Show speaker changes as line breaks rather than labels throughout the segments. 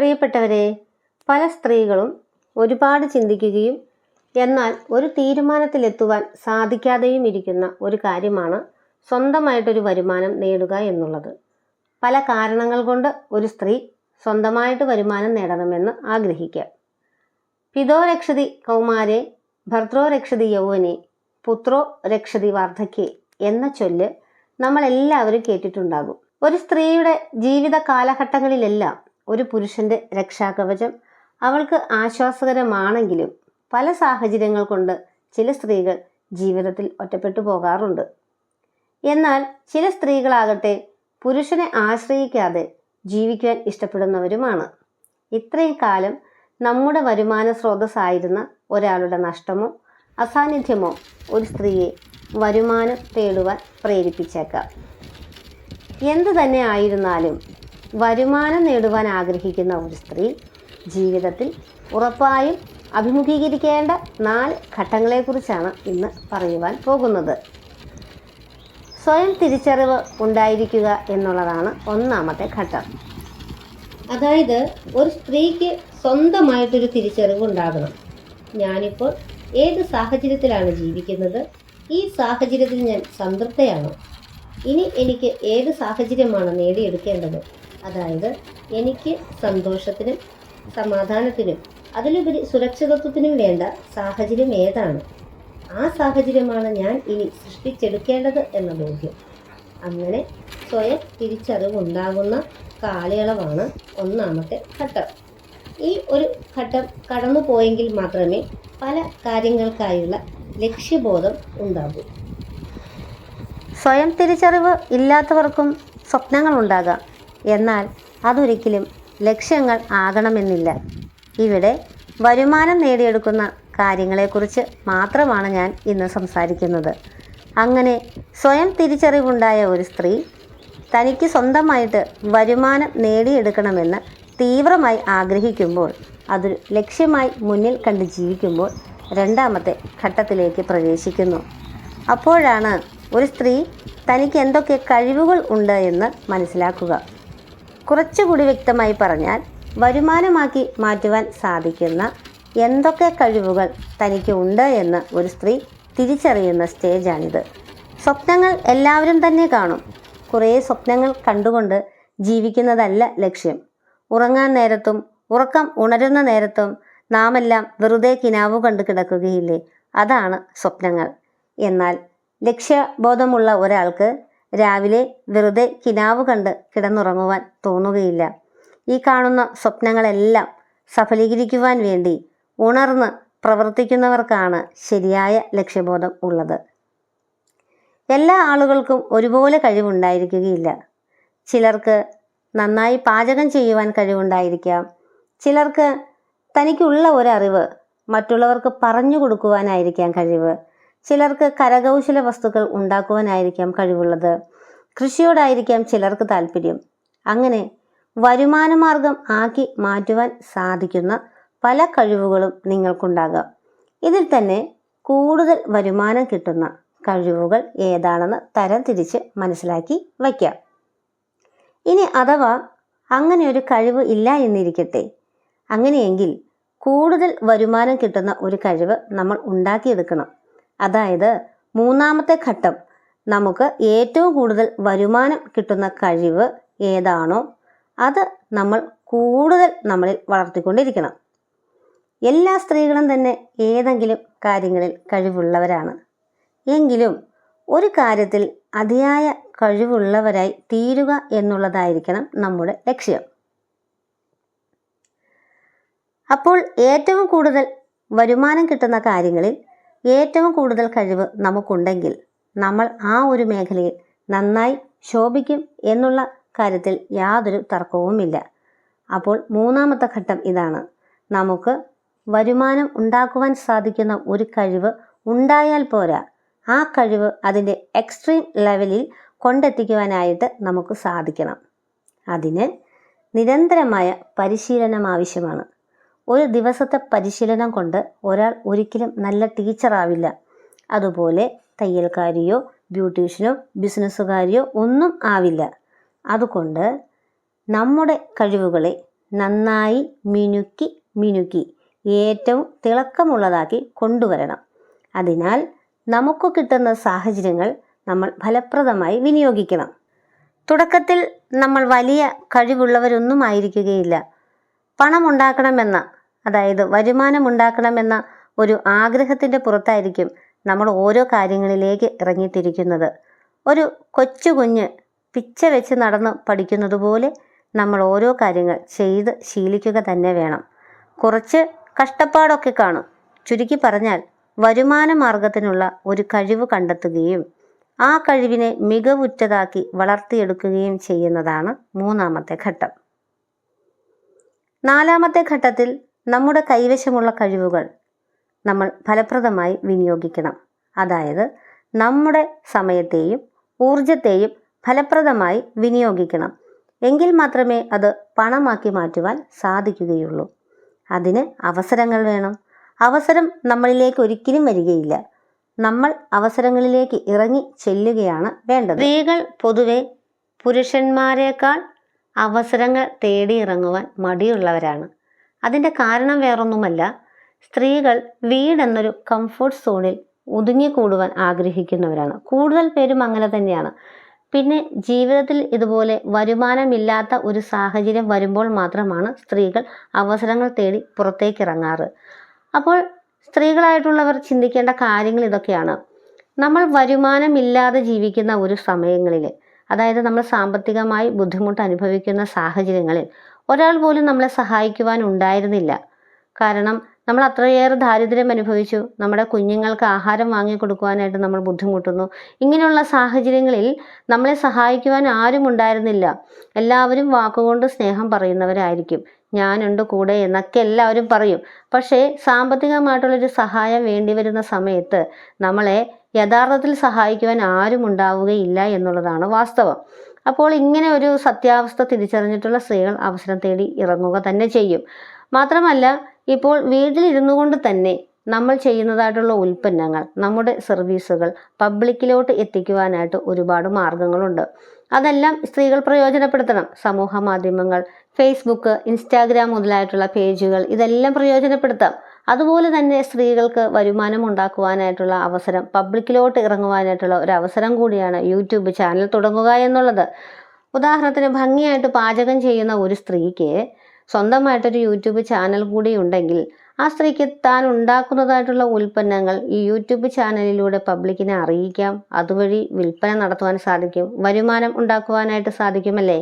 പ്രിയപ്പെട്ടവരെ പല സ്ത്രീകളും ഒരുപാട് ചിന്തിക്കുകയും എന്നാൽ ഒരു തീരുമാനത്തിലെത്തുവാൻ സാധിക്കാതെയും ഇരിക്കുന്ന ഒരു കാര്യമാണ് സ്വന്തമായിട്ടൊരു വരുമാനം നേടുക എന്നുള്ളത്. പല കാരണങ്ങൾ കൊണ്ട് ഒരു സ്ത്രീ സ്വന്തമായിട്ട് വരുമാനം നേടണമെന്ന് ആഗ്രഹിക്കാം. പിതോ രക്ഷതി കൗമാരെ ഭർത്രോ രക്ഷതി യൗവനെ പുത്രോ രക്ഷതി വാർദ്ധക്യെ എന്ന ചൊല്ല് നമ്മളെല്ലാവരും കേട്ടിട്ടുണ്ടാകും. ഒരു സ്ത്രീയുടെ ജീവിത കാലഘട്ടങ്ങളിലെല്ലാം ഒരു പുരുഷന്റെ രക്ഷാകവചം അവൾക്ക് ആശ്വാസകരമാണെങ്കിലും പല സാഹചര്യങ്ങൾ കൊണ്ട് ചില സ്ത്രീകൾ ജീവിതത്തിൽ ഒറ്റപ്പെട്ടു പോകാറുണ്ട്. എന്നാൽ ചില സ്ത്രീകളാകട്ടെ പുരുഷനെ ആശ്രയിക്കാതെ ജീവിക്കാൻ ഇഷ്ടപ്പെടുന്നവരുമാണ്. ഇത്രയും കാലം നമ്മുടെ വരുമാന സ്രോതസ്സായിരുന്ന ഒരാളുടെ നഷ്ടമോ അസാന്നിധ്യമോ ഒരു സ്ത്രീയെ വരുമാനം തേടുവാൻ പ്രേരിപ്പിച്ചേക്കാം. എന്തു തന്നെ ആയിരുന്നാലും വരുമാനം നേടുവാൻ ആഗ്രഹിക്കുന്ന ഒരു സ്ത്രീ ജീവിതത്തിൽ ഉറപ്പായും അഭിമുഖീകരിക്കേണ്ട നാല് ഘട്ടങ്ങളെക്കുറിച്ചാണ് ഇന്ന് പറയുവാൻ പോകുന്നത്. സ്വയം തിരിച്ചറിവ് ഉണ്ടായിരിക്കുക എന്നുള്ളതാണ് ഒന്നാമത്തെ ഘട്ടം. അതായത് ഒരു സ്ത്രീക്ക് സ്വന്തമായിട്ടൊരു തിരിച്ചറിവ് ഉണ്ടാകണം. ഞാനിപ്പോൾ ഏത് സാഹചര്യത്തിലാണ് ജീവിക്കുന്നത്? ഈ സാഹചര്യത്തിൽ ഞാൻ സംതൃപ്തയാണോ? ഇനി എനിക്ക് ഏത് സാഹചര്യമാണ് നേടിയെടുക്കേണ്ടത്? അതായത് എനിക്ക് സന്തോഷത്തിനും സമാധാനത്തിനും അതിലുപരി സുരക്ഷിതത്വത്തിനും വേണ്ട സാഹചര്യം ഏതാണ്? ആ സാഹചര്യമാണ് ഞാൻ ഇനി സൃഷ്ടിച്ചെടുക്കേണ്ടത് എന്ന ബോധ്യം. അങ്ങനെ സ്വയം തിരിച്ചറിവുണ്ടാകുന്ന കാലയളവാണ് ഒന്നാമത്തെ ഘട്ടം. ഈ ഒരു ഘട്ടം കടന്നു പോയെങ്കിൽ മാത്രമേ പല കാര്യങ്ങൾക്കായുള്ള ലക്ഷ്യബോധം ഉണ്ടാകൂ. സ്വയം തിരിച്ചറിവ് ഇല്ലാത്തവർക്കും സ്വപ്നങ്ങൾ ഉണ്ടാകാം. എന്നാൽ അതൊരിക്കലും ലക്ഷ്യങ്ങൾ ആകണമെന്നില്ല. ഇവിടെ വരുമാനം നേടിയെടുക്കുന്ന കാര്യങ്ങളെക്കുറിച്ച് മാത്രമാണ് ഞാൻ ഇന്ന് സംസാരിക്കുന്നത്. അങ്ങനെ സ്വയം തിരിച്ചറിവുണ്ടായ ഒരു സ്ത്രീ തനിക്ക് സ്വന്തമായിട്ട് വരുമാനം നേടിയെടുക്കണമെന്ന് തീവ്രമായി ആഗ്രഹിക്കുമ്പോൾ അതൊരു ലക്ഷ്യമായി മുന്നിൽ കണ്ട് ജീവിക്കുമ്പോൾ രണ്ടാമത്തെ ഘട്ടത്തിലേക്ക് പ്രവേശിക്കുന്നു. അപ്പോഴാണ് ഒരു സ്ത്രീ തനിക്ക് എന്തൊക്കെ കഴിവുകൾ ഉണ്ട് എന്ന് മനസ്സിലാക്കുക. കുറച്ചുകൂടി വ്യക്തമായി പറഞ്ഞാൽ വരുമാനമാക്കി മാറ്റുവാൻ സാധിക്കുന്ന എന്തൊക്കെ കഴിവുകൾ തനിക്ക് ഉണ്ട് എന്ന് ഒരു സ്ത്രീ തിരിച്ചറിയുന്ന സ്റ്റേജാണിത്. സ്വപ്നങ്ങൾ എല്ലാവരും തന്നെ കാണും. കുറേ സ്വപ്നങ്ങൾ കണ്ടുകൊണ്ട് ജീവിക്കുന്നതല്ല ലക്ഷ്യം. ഉറങ്ങാൻ നേരത്തും ഉറക്കം ഉണരുന്ന നേരത്തും നാമെല്ലാം വെറുതെ കിനാവു കണ്ടു കിടക്കുകയില്ലേ? അതാണ് സ്വപ്നങ്ങൾ. എന്നാൽ ലക്ഷ്യബോധമുള്ള ഒരാൾക്ക് രാവിലെ വെറുതെ കിനാവ് കണ്ട് കിടന്നുറങ്ങുവാൻ തോന്നുകയില്ല. ഈ കാണുന്ന സ്വപ്നങ്ങളെല്ലാം സഫലീകരിക്കുവാൻ വേണ്ടി ഉണർന്ന് പ്രവർത്തിക്കുന്നവർക്കാണ് ശരിയായ ലക്ഷ്യബോധം ഉള്ളത്. എല്ലാ ആളുകൾക്കും ഒരുപോലെ കഴിവുണ്ടായിരിക്കുകയില്ല. ചിലർക്ക് നന്നായി പാചകം ചെയ്യുവാൻ കഴിവുണ്ടായിരിക്കാം. ചിലർക്ക് തനിക്കുള്ള ഒരറിവ് മറ്റുള്ളവർക്ക് പറഞ്ഞു കൊടുക്കുവാനായിരിക്കാം കഴിവ്. ചിലർക്ക് കരകൗശല വസ്തുക്കൾ ഉണ്ടാക്കുവാനായിരിക്കാം കഴിവുള്ളത്. കൃഷിയോടായിരിക്കാം ചിലർക്ക് താല്പര്യം. അങ്ങനെ വരുമാനമാർഗം ആക്കി മാറ്റുവാൻ സാധിക്കുന്ന പല കഴിവുകളും നിങ്ങൾക്കുണ്ടാകാം. ഇതിൽ തന്നെ കൂടുതൽ വരുമാനം കിട്ടുന്ന കഴിവുകൾ ഏതാണെന്ന് തരം തിരിച്ച് മനസ്സിലാക്കി വയ്ക്കാം. ഇനി അഥവാ അങ്ങനെ ഒരു കഴിവ് ഇല്ല എന്നിരിക്കട്ടെ. അങ്ങനെയെങ്കിൽ കൂടുതൽ വരുമാനം കിട്ടുന്ന ഒരു കഴിവ് നമ്മൾ ഉണ്ടാക്കിയെടുക്കണം. അതായത് മൂന്നാമത്തെ ഘട്ടം. നമുക്ക് ഏറ്റവും കൂടുതൽ വരുമാനം കിട്ടുന്ന കഴിവ് ഏതാണോ അത് നമ്മൾ കൂടുതൽ നമ്മളിൽ വളർത്തിക്കൊണ്ടിരിക്കണം. എല്ലാ സ്ത്രീകളും തന്നെ ഏതെങ്കിലും കാര്യങ്ങളിൽ കഴിവുള്ളവരാണ്. എങ്കിലും ഒരു കാര്യത്തിൽ അതിയായ കഴിവുള്ളവരായി തീരുക എന്നുള്ളതായിരിക്കണം നമ്മുടെ ലക്ഷ്യം. അപ്പോൾ ഏറ്റവും കൂടുതൽ വരുമാനം കിട്ടുന്ന കാര്യങ്ങളിൽ ഏറ്റവും കൂടുതൽ കഴിവ് നമുക്കുണ്ടെങ്കിൽ നമ്മൾ ആ ഒരു മേഖലയിൽ നന്നായി ശോഭിക്കും എന്നുള്ള കാര്യത്തിൽ യാതൊരു തർക്കവുമില്ല. അപ്പോൾ മൂന്നാമത്തെ ഘട്ടം ഇതാണ്. നമുക്ക് വരുമാനം ഉണ്ടാക്കുവാൻ സാധിക്കുന്ന ഒരു കഴിവ് ഉണ്ടായാൽ പോരാ. ആ കഴിവ് അതിന്റെ എക്സ്ട്രീം ലെവലിൽ കൊണ്ടെത്തിക്കുവാനായിട്ട് നമുക്ക് സാധിക്കണം. അതിന് നിരന്തരമായ പരിശീലനം ആവശ്യമാണ്. ഒരു ദിവസത്തെ പരിശീലനം കൊണ്ട് ഒരാൾ ഒരിക്കലും നല്ല ടീച്ചറാവില്ല അതുപോലെ തയ്യൽക്കാരിയോ ബ്യൂട്ടീഷ്യനോ ബിസിനസ്സുകാരിയോ ഒന്നും ആവില്ല. അതുകൊണ്ട് നമ്മുടെ കഴിവുകളെ നന്നായി മിനുക്കി മിനുക്കി ഏറ്റവും തിളക്കമുള്ളതാക്കി കൊണ്ടുവരണം. അതിനാൽ നമുക്ക് കിട്ടുന്ന സാഹചര്യങ്ങൾ നമ്മൾ ഫലപ്രദമായി വിനിയോഗിക്കണം. തുടക്കത്തിൽ നമ്മൾ വലിയ കഴിവുള്ളവരൊന്നും ആയിരിക്കുകയില്ല. പണമുണ്ടാക്കണമെന്ന അതായത് വരുമാനമുണ്ടാക്കണമെന്ന ഒരു ആഗ്രഹത്തിന്റെ പുറത്തായിരിക്കും നമ്മൾ ഓരോ കാര്യങ്ങളിലേക്ക് ഇറങ്ങിത്തിരിക്കുന്നത്. ഒരു കൊച്ചു കുഞ്ഞ് പിച്ച വെച്ച് നടന്ന് പഠിക്കുന്നത് പോലെ നമ്മൾ ഓരോ കാര്യങ്ങൾ ചെയ്ത് ശീലിക്കുക തന്നെ വേണം. കുറച്ച് കഷ്ടപ്പാടൊക്കെ കാണും. ചുരുക്കി പറഞ്ഞാൽ വരുമാന മാർഗത്തിനുള്ള ഒരു കഴിവ് കണ്ടെത്തുകയും ആ കഴിവിനെ മികവുറ്റതാക്കി വളർത്തിയെടുക്കുകയും ചെയ്യുന്നതാണ് മൂന്നാമത്തെ ഘട്ടം. നാലാമത്തെ ഘട്ടത്തിൽ നമ്മുടെ കൈവശമുള്ള കഴിവുകൾ നമ്മൾ ഫലപ്രദമായി വിനിയോഗിക്കണം. അതായത് നമ്മുടെ സമയത്തെയും ഊർജത്തെയും ഫലപ്രദമായി വിനിയോഗിക്കണം. എങ്കിൽ മാത്രമേ അത് പണമാക്കി മാറ്റുവാൻ സാധിക്കുകയുള്ളൂ. അതിന് അവസരങ്ങൾ വേണം. അവസരം നമ്മളിലേക്ക് ഒരിക്കലും വരികയില്ല. നമ്മൾ അവസരങ്ങളിലേക്ക് ഇറങ്ങി ചെല്ലുകയാണ് വേണ്ടത്. സ്ത്രീകൾ പൊതുവെ പുരുഷന്മാരെക്കാൾ അവസരങ്ങൾ തേടി ഇറങ്ങുവാൻ മടിയുള്ളവരാണ്. അതിന്റെ കാരണം വേറൊന്നുമല്ല. സ്ത്രീകൾ വീടെന്നൊരു കംഫർട്ട് സോണിൽ ഒതുങ്ങിക്കൂടുവാൻ ആഗ്രഹിക്കുന്നവരാണ്. കൂടുതൽ പേരും അങ്ങനെ തന്നെയാണ്. പിന്നെ ജീവിതത്തിൽ ഇതുപോലെ വരുമാനമില്ലാത്ത ഒരു സാഹചര്യം വരുമ്പോൾ മാത്രമാണ് സ്ത്രീകൾ അവസരങ്ങൾ തേടി പുറത്തേക്ക് ഇറങ്ങാറ് അപ്പോൾ സ്ത്രീകളായിട്ടുള്ളവർ ചിന്തിക്കേണ്ട കാര്യങ്ങൾ ഇതൊക്കെയാണ്. നമ്മൾ വരുമാനമില്ലാതെ ജീവിക്കുന്ന ഒരു സമയങ്ങളിൽ അതായത് നമ്മൾ സാമ്പത്തികമായി ബുദ്ധിമുട്ട് അനുഭവിക്കുന്ന സാഹചര്യങ്ങളിൽ ഒരാൾ പോലും നമ്മളെ സഹായിക്കുവാൻ ഉണ്ടായിരുന്നില്ല. കാരണം നമ്മൾ അത്രയേറെ ദാരിദ്ര്യം അനുഭവിച്ചു. നമ്മുടെ കുഞ്ഞുങ്ങൾക്ക് ആഹാരം വാങ്ങി കൊടുക്കുവാനായിട്ട് നമ്മൾ ബുദ്ധിമുട്ടുന്നു. ഇങ്ങനെയുള്ള സാഹചര്യങ്ങളിൽ നമ്മളെ സഹായിക്കുവാൻ ആരും ഉണ്ടായിരുന്നില്ല. എല്ലാവരും വാക്കുകൊണ്ട് സ്നേഹം പറയുന്നവരായിരിക്കും. ഞാനുണ്ട് കൂടെ എന്നൊക്കെ എല്ലാവരും പറയും. പക്ഷേ സാമ്പത്തികമായിട്ടുള്ളൊരു സഹായം വേണ്ടി വരുന്ന സമയത്ത് നമ്മളെ യഥാർത്ഥത്തിൽ സഹായിക്കുവാൻ ആരും ഉണ്ടാവുകയില്ല എന്നുള്ളതാണ് വാസ്തവം. അപ്പോൾ ഇങ്ങനെ ഒരു സത്യാവസ്ഥ തിരിച്ചറിഞ്ഞിട്ടുള്ള സ്ത്രീകൾ അവസരം തേടി ഇറങ്ങുക തന്നെ ചെയ്യും. മാത്രമല്ല ഇപ്പോൾ വീട്ടിലിരുന്നു കൊണ്ട് തന്നെ നമ്മൾ ചെയ്യുന്നതായിട്ടുള്ള ഉൽപ്പന്നങ്ങൾ നമ്മുടെ സർവീസുകൾ പബ്ലിക്കിലോട്ട് എത്തിക്കുവാനായിട്ട് ഒരുപാട് മാർഗങ്ങളുണ്ട്. അതെല്ലാം സ്ത്രീകൾ പ്രയോജനപ്പെടുത്തണം. സമൂഹ മാധ്യമങ്ങൾ ഫേസ്ബുക്ക് ഇൻസ്റ്റാഗ്രാം മുതലായിട്ടുള്ള പേജുകൾ ഇതെല്ലാം പ്രയോജനപ്പെടുത്താം. അതുപോലെ തന്നെ സ്ത്രീകൾക്ക് വരുമാനം ഉണ്ടാക്കുവാനായിട്ടുള്ള അവസരം പബ്ലിക്കിലോട്ട് ഇറങ്ങുവാനായിട്ടുള്ള ഒരു അവസരം കൂടിയാണ് യൂട്യൂബ് ചാനൽ തുടങ്ങുക എന്നുള്ളത്. ഉദാഹരണത്തിന് ഭംഗിയായിട്ട് പാചകം ചെയ്യുന്ന ഒരു സ്ത്രീക്ക് സ്വന്തമായിട്ടൊരു യൂട്യൂബ് ചാനൽ കൂടി ഉണ്ടെങ്കിൽ ആ സ്ത്രീക്ക് താൻ ഉണ്ടാക്കുന്നതായിട്ടുള്ള ഉൽപ്പന്നങ്ങൾ ഈ യൂട്യൂബ് ചാനലിലൂടെ പബ്ലിക്കിനെ അറിയിക്കാം. അതുവഴി വിൽപ്പന നടത്തുവാൻ സാധിക്കും വരുമാനം ഉണ്ടാക്കുവാനായിട്ട് സാധിക്കുമല്ലേ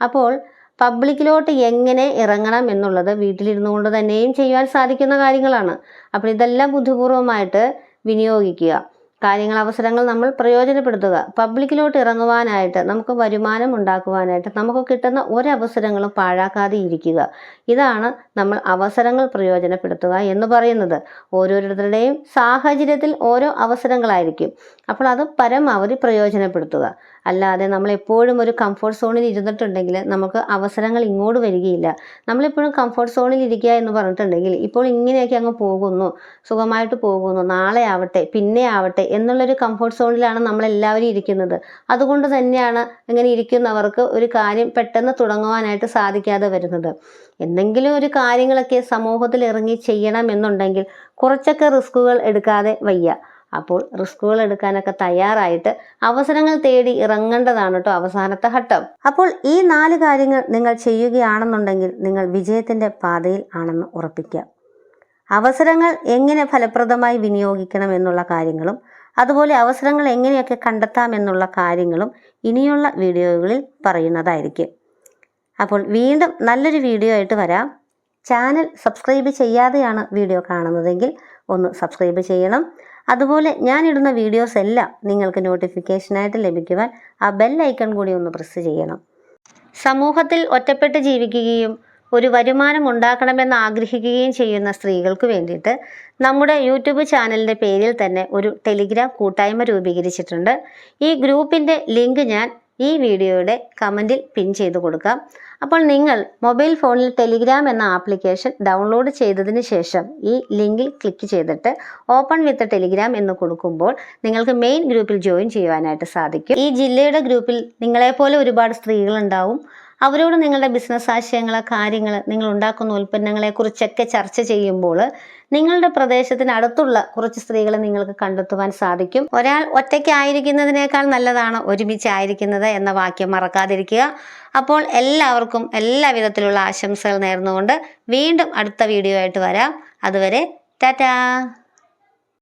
അപ്പോൾ പബ്ലിക്കിലോട്ട് എങ്ങനെ ഇറങ്ങണം എന്നുള്ളത് വീട്ടിലിരുന്നു കൊണ്ട് തന്നെയും ചെയ്യുവാൻ സാധിക്കുന്ന കാര്യങ്ങളാണ്. അപ്പോൾ ഇതെല്ലാം ബുദ്ധിപൂർവമായിട്ട് വിനിയോഗിക്കുക. കാര്യങ്ങൾ അവസരങ്ങൾ നമ്മൾ പ്രയോജനപ്പെടുത്തുക. പബ്ലിക്കിലോട്ട് ഇറങ്ങുവാനായിട്ട് നമുക്ക് വരുമാനം ഉണ്ടാക്കുവാനായിട്ട് നമുക്ക് കിട്ടുന്ന ഒരവസരങ്ങളും പാഴാക്കാതെ ഇരിക്കുക. ഇതാണ് നമ്മൾ അവസരങ്ങൾ പ്രയോജനപ്പെടുത്തുക എന്ന് പറയുന്നത്. ഓരോരുത്തരുടെയും സാഹചര്യത്തിൽ ഓരോ അവസരങ്ങളായിരിക്കും. അപ്പോൾ അത് പരമാവധി പ്രയോജനപ്പെടുത്തുക. അല്ലാതെ നമ്മൾ എപ്പോഴും ഒരു കംഫർട്ട് സോണിൽ ഇരുന്നിട്ടുണ്ടെങ്കിൽ നമുക്ക് അവസരങ്ങൾ ഇങ്ങോട്ട് വരികയില്ല. നമ്മളെപ്പോഴും കംഫർട്ട് സോണിൽ ഇരിക്കുക എന്ന് പറഞ്ഞിട്ടുണ്ടെങ്കിൽ ഇപ്പോൾ ഇങ്ങനെയൊക്കെ അങ്ങ് പോകുന്നു. സുഖമായിട്ട് പോകുന്നു. നാളെ ആവട്ടെ പിന്നെ ആവട്ടെ എന്നുള്ളൊരു കംഫർട്ട് സോണിലാണ് നമ്മളെല്ലാവരും ഇരിക്കുന്നത്. അതുകൊണ്ട് തന്നെയാണ് ഇങ്ങനെ ഇരിക്കുന്നവർക്ക് ഒരു കാര്യം പെട്ടെന്ന് തുടങ്ങുവാനായിട്ട് സാധിക്കാതെ വരുന്നത്. എന്തെങ്കിലും ഒരു കാര്യങ്ങളൊക്കെ സമൂഹത്തിൽ ഇറങ്ങി ചെയ്യണം എന്നുണ്ടെങ്കിൽ കുറച്ചൊക്കെ റിസ്കുകൾ എടുക്കാതെ വയ്യ. അപ്പോൾ റിസ്കുകൾ എടുക്കാനൊക്കെ തയ്യാറായിട്ട് അവസരങ്ങൾ തേടി ഇറങ്ങേണ്ടതാണ് കേട്ടോ അവസാനത്തെ ഘട്ടം. അപ്പോൾ ഈ നാല് കാര്യങ്ങൾ നിങ്ങൾ ചെയ്യുകയാണെന്നുണ്ടെങ്കിൽ നിങ്ങൾ വിജയത്തിന്റെ പാതയിൽ ആണെന്ന് ഉറപ്പിക്കുക. അവസരങ്ങൾ എങ്ങനെ ഫലപ്രദമായി വിനിയോഗിക്കണം എന്നുള്ള കാര്യങ്ങളും അതുപോലെ അവസരങ്ങൾ എങ്ങനെയൊക്കെ കണ്ടെത്താം എന്നുള്ള കാര്യങ്ങളും ഇനിയുള്ള വീഡിയോകളിൽ പറയുന്നതായിരിക്കും. അപ്പോൾ വീണ്ടും നല്ലൊരു വീഡിയോ ആയിട്ട് വരാം. ചാനൽ സബ്സ്ക്രൈബ് ചെയ്യാതെയാണ് വീഡിയോ കാണുന്നതെങ്കിൽ ഒന്ന് സബ്സ്ക്രൈബ് ചെയ്യണം. അതുപോലെ ഞാനിടുന്ന വീഡിയോസ് എല്ലാം നിങ്ങൾക്ക് നോട്ടിഫിക്കേഷനായിട്ട് ലഭിക്കുവാൻ ആ ബെൽ ഐക്കൺ കൂടി ഒന്ന് പ്രസ് ചെയ്യണം. സമൂഹത്തിൽ ഒറ്റപ്പെട്ട് ജീവിക്കുകയും ഒരു വരുമാനം ഉണ്ടാക്കണമെന്ന് ആഗ്രഹിക്കുകയും ചെയ്യുന്ന സ്ത്രീകൾക്ക് വേണ്ടിയിട്ട് നമ്മുടെ യൂട്യൂബ് ചാനലിന്റെ പേരിൽ തന്നെ ഒരു ടെലിഗ്രാം കൂട്ടായ്മ രൂപീകരിച്ചിട്ടുണ്ട്. ഈ ഗ്രൂപ്പിന്റെ ലിങ്ക് ഞാൻ ഈ വീഡിയോയുടെ കമന്റിൽ പിൻ ചെയ്ത് കൊടുക്കാം. അപ്പോൾ നിങ്ങൾ മൊബൈൽ ഫോണിൽ ടെലിഗ്രാം എന്ന ആപ്ലിക്കേഷൻ ഡൗൺലോഡ് ചെയ്തതിന് ശേഷം ഈ ലിങ്കിൽ ക്ലിക്ക് ചെയ്തിട്ട് ഓപ്പൺ വിത്ത് ടെലിഗ്രാം എന്ന് കൊടുക്കുമ്പോൾ നിങ്ങൾക്ക് മെയിൻ ഗ്രൂപ്പിൽ ജോയിൻ ചെയ്യുവാനായിട്ട് സാധിക്കും. ഈ ജില്ലയുടെ ഗ്രൂപ്പിൽ നിങ്ങളെപ്പോലെ ഒരുപാട് സ്ത്രീകളുണ്ടാവും. അവരോട് നിങ്ങളുടെ ബിസിനസ് ആശയങ്ങൾ കാര്യങ്ങൾ നിങ്ങൾ ഉണ്ടാക്കുന്ന ഉൽപ്പന്നങ്ങളെക്കുറിച്ചൊക്കെ ചർച്ച ചെയ്യുമ്പോൾ നിങ്ങളുടെ പ്രദേശത്തിന് അടുത്തുള്ള കുറച്ച് സ്ത്രീകളെ നിങ്ങൾക്ക് കണ്ടെത്തുവാൻ സാധിക്കും. ഒരാൾ ഒറ്റയ്ക്കായിരിക്കുന്നതിനേക്കാൾ നല്ലതാണ് ഒരുമിച്ചായിരിക്കുന്നത് എന്ന വാക്യം മറക്കാതിരിക്കുക. അപ്പോൾ എല്ലാവർക്കും എല്ലാ വിധത്തിലുള്ള ആശംസകൾ നേർന്നുകൊണ്ട് വീണ്ടും അടുത്ത വീഡിയോ ആയിട്ട് വരാം. അതുവരെ ടാറ്റാ!